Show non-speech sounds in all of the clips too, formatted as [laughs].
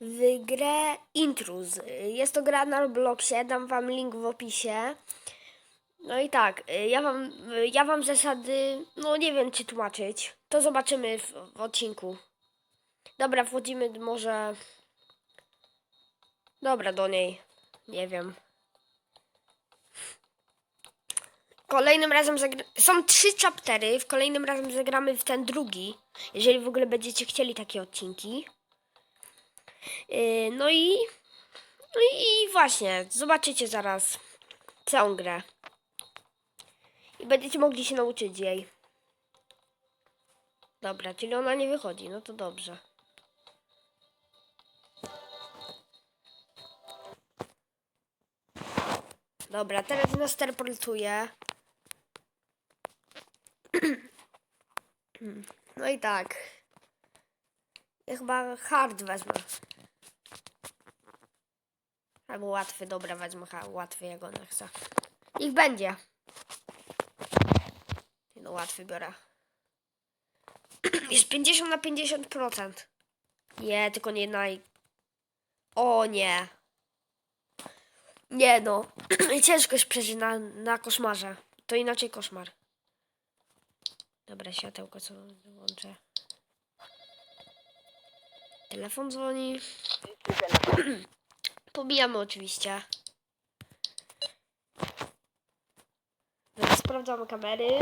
w grę Intruz. Jest to gra na Robloxie, dam wam link w opisie. No i tak, ja wam, ja wam zasady, no nie wiem czy tłumaczyć. To zobaczymy w, w odcinku. Dobra, wchodzimy może... Dobra, do niej. Nie wiem. Kolejnym razem zagra... Są trzy chaptery, w kolejnym razem zagramy w ten drugi. Jeżeli w ogóle będziecie chcieli takie odcinki. Yy, no i... No i właśnie, zobaczycie zaraz całą grę. I będziecie mogli się nauczyć jej. Dobra, czyli ona nie wychodzi, no to dobrze. Dobra, teraz nas teleportuje. [clears throat] No i tak. Ja chyba hard wezmę. Albo łatwy, dobra, wezmę łatwy, ona chce. Niech będzie. No łatwy biorę. [clears throat] Jest 50 na 50%. Nie, tylko nie naj... O nie. Nie no. [clears throat] Ciężko jest przeżyć na, na koszmarze. To inaczej koszmar. Dobra, światełko co włączę. Telefon dzwoni. [clears throat] Pobijamy oczywiście. Dobra, sprawdzamy kamery.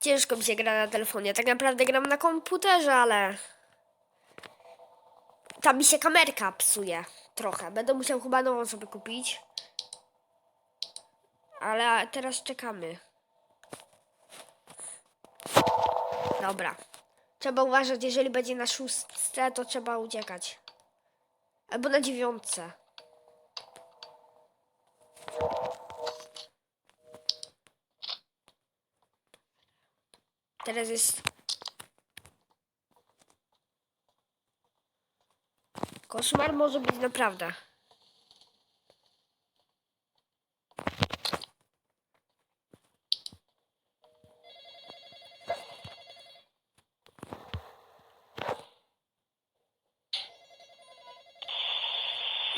Ciężko mi się gra na telefonie. Tak naprawdę gram na komputerze, ale... Tam mi się kamerka psuje trochę. Będę musiał chyba nową sobie kupić. Ale teraz czekamy. Dobra. Trzeba uważać, jeżeli będzie na szóstce, to trzeba uciekać. Albo na dziewiątce. Teraz jest... Koszmar może być naprawdę.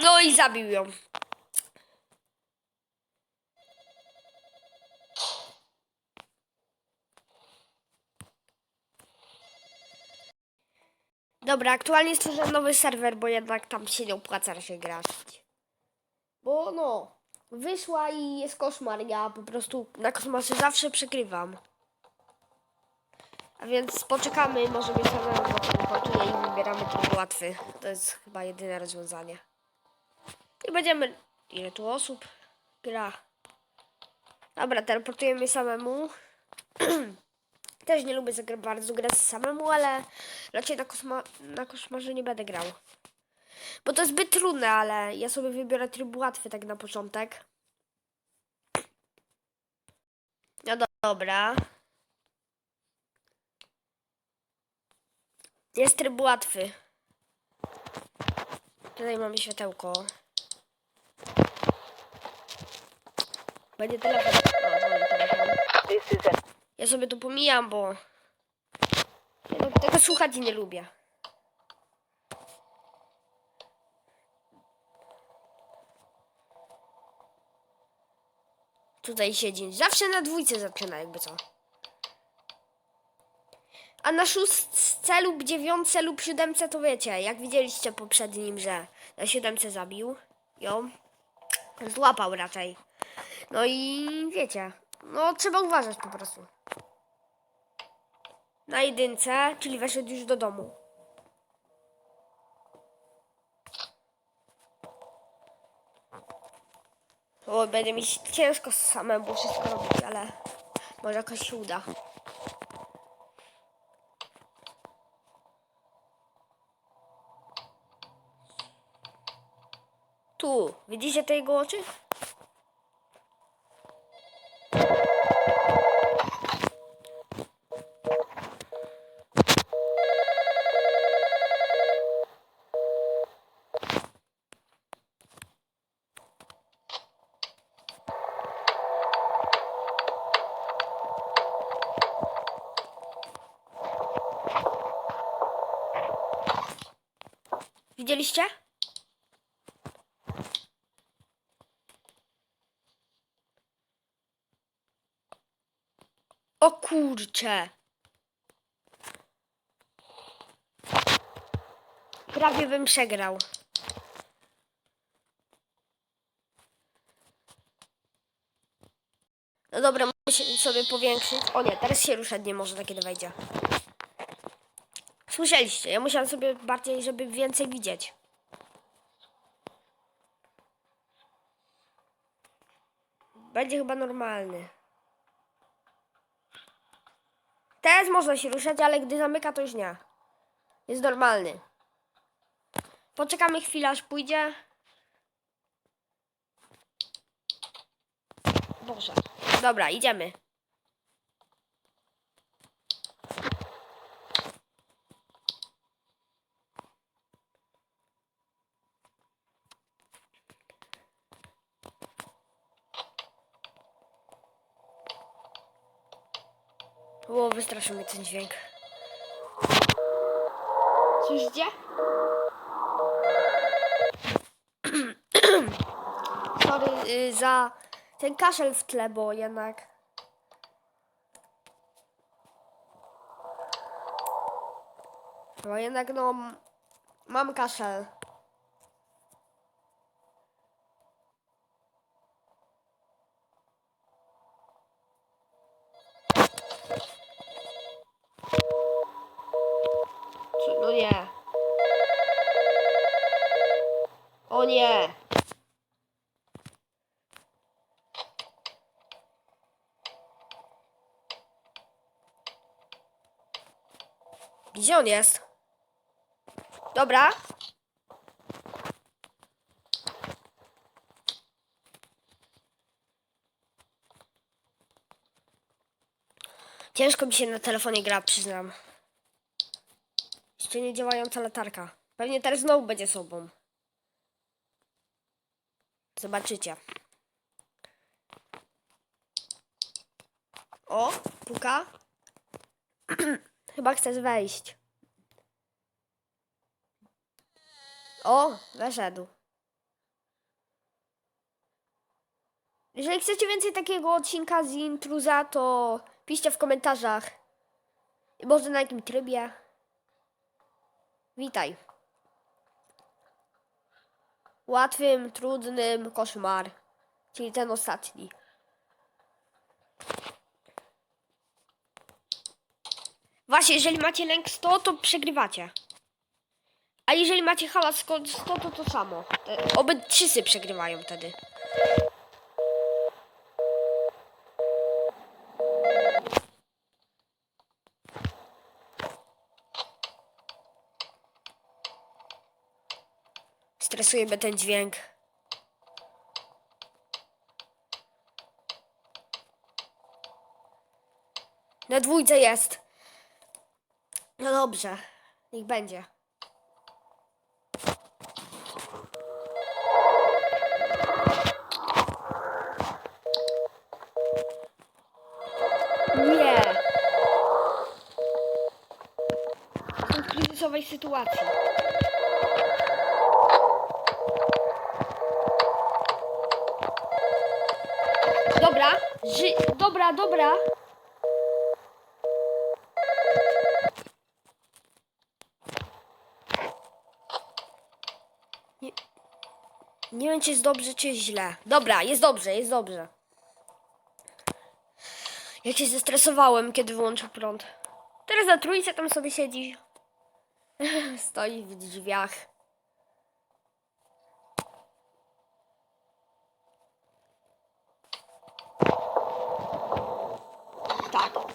No i zabił ją. Dobra, aktualnie stworzyłem nowy serwer, bo jednak tam się nie opłaca się grać. Bo no, wyszła i jest koszmar. Ja po prostu na kosmosy zawsze przegrywam. A więc poczekamy, może być samemu poczuje i wybieramy tryb łatwy. To jest chyba jedyne rozwiązanie. I będziemy... Ile tu osób gra? Dobra, teleportujemy samemu. [clears throat] Też nie lubię zagra bardzo grać samemu, ale raczej na, kosma, na koszmarze nie będę grał. Bo to jest zbyt trudne, ale ja sobie wybiorę tryb łatwy tak na początek. No do- dobra. Jest tryb łatwy. Tutaj mamy światełko. Będzie telefon. O, dzwoni telefon. This is an Ja sobie to pomijam, bo ja no, tego słuchać nie lubię. Tutaj siedzi. Zawsze na dwójce zaczyna, jakby co. A na szóstce lub dziewiątce lub siódemce to wiecie, jak widzieliście poprzednim, że na siódemce zabił ją. Złapał raczej. No i wiecie, no trzeba uważać po prostu. Na jedynce, czyli weszedł już do domu. O, będę mieć ciężko samemu wszystko robić, ale może jakoś się uda. Tu, widzicie te jego oczy? Widzieliście? O kurcze. Prawie bym przegrał. No dobra, muszę sobie powiększyć. O nie, teraz się ruszać nie może, kiedy wejdzie. Słyszeliście, ja musiałam sobie bardziej, żeby więcej widzieć. Będzie chyba normalny. Teraz można się ruszać, ale gdy zamyka, to już nie. Jest normalny. Poczekamy chwilę, aż pójdzie. Boże. Dobra, idziemy. O, wystraszył mnie ten dźwięk. Słyszycie? [clears throat] Sorry y, za ten kaszel w tle, bo jednak... Bo jednak no... Mam kaszel. Co- No nie. O nie. Gdzie on jest? Dobra. Ciężko mi się na telefonie gra, przyznam. Jeszcze nie działająca latarka. Pewnie teraz znowu będzie sobą. Zobaczycie. O, puka. [clears throat] Chyba chcesz wejść. O, weszedł. Jeżeli chcecie więcej takiego odcinka z intruza, to piszcie w komentarzach. I może na jakim trybie. Witaj. Łatwym, trudnym, koszmar. Czyli ten ostatni. Właśnie, jeżeli macie lęk 100, to przegrywacie. A jeżeli macie hałas 100, to to samo. Te- Oby wszyscy przegrywają wtedy. Stresuje mnie ten dźwięk. Na dwójce jest. No dobrze, niech będzie. Nie. Jestem w kryzysowej sytuacji. Dobra, ży... Dobra, dobra. Wiem, czy jest dobrze, czy źle. Dobra, jest dobrze, jest dobrze. Jak się zestresowałem, kiedy wyłączył prąd. Teraz na trójce tam sobie siedzi. [laughs] Stoi w drzwiach. Tak.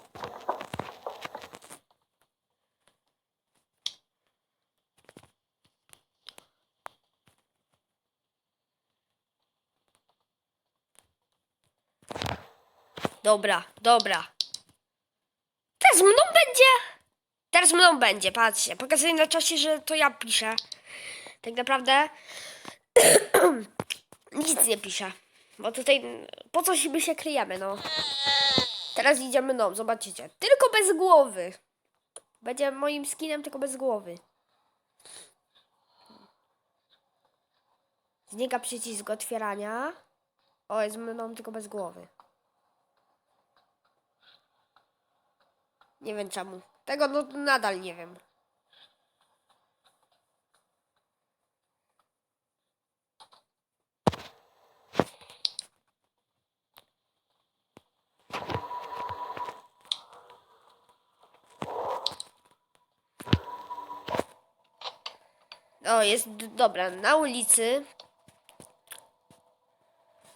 Dobra, dobra. Teraz mną będzie. Teraz mną będzie, patrzcie. Pokazuję na czasie, że to ja piszę. Tak naprawdę [clears throat] nic nie piszę. Bo tutaj po coś my się kryjemy, no. Teraz idziemy mną, zobaczycie. Tylko bez głowy. Będzie moim skinem, tylko bez głowy. Znika przycisk otwierania. O, jest mną tylko bez głowy. Nie wiem czemu. Tego no, nadal nie wiem. O, jest d- dobra, na ulicy.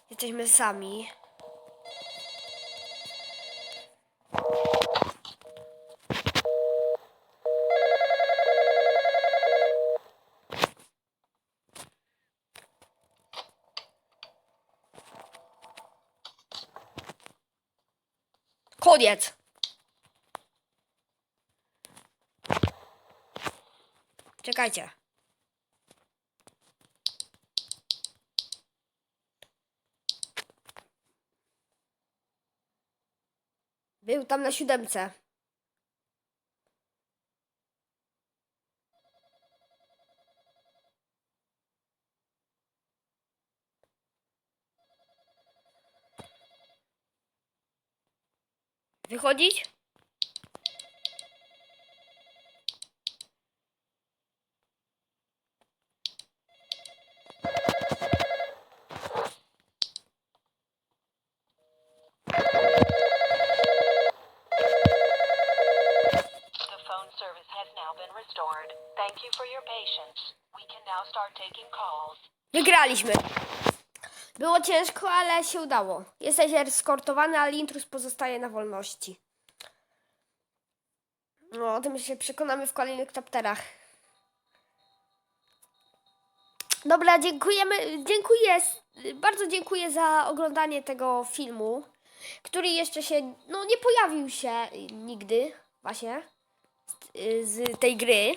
Jesteśmy sami. Koniec. Czekajcie. Był tam na siódemce. Calls. Wygraliśmy. Było ciężko, ale się udało. Jesteś eskortowany, ale intruz pozostaje na wolności. No, o tym się przekonamy w kolejnych chapterach. Dobra, dziękujemy, dziękuję, bardzo dziękuję za oglądanie tego filmu, który jeszcze się, no nie pojawił się nigdy, właśnie, z, z tej gry.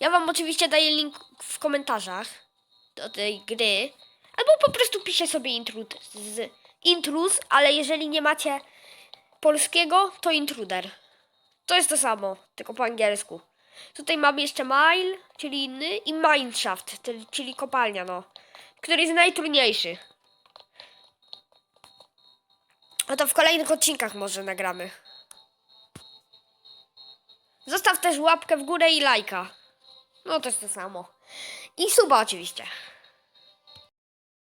Ja wam oczywiście daję link w komentarzach do tej gry, albo po prostu piszę sobie intrud, z intruz, ale jeżeli nie macie polskiego, to intruder. To jest to samo, tylko po angielsku. Tutaj mamy jeszcze mile, czyli inny, i mineshaft, czyli kopalnia, no. Który jest najtrudniejszy. A to w kolejnych odcinkach może nagramy. Zostaw też łapkę w górę i lajka. No to jest to samo. I suba oczywiście.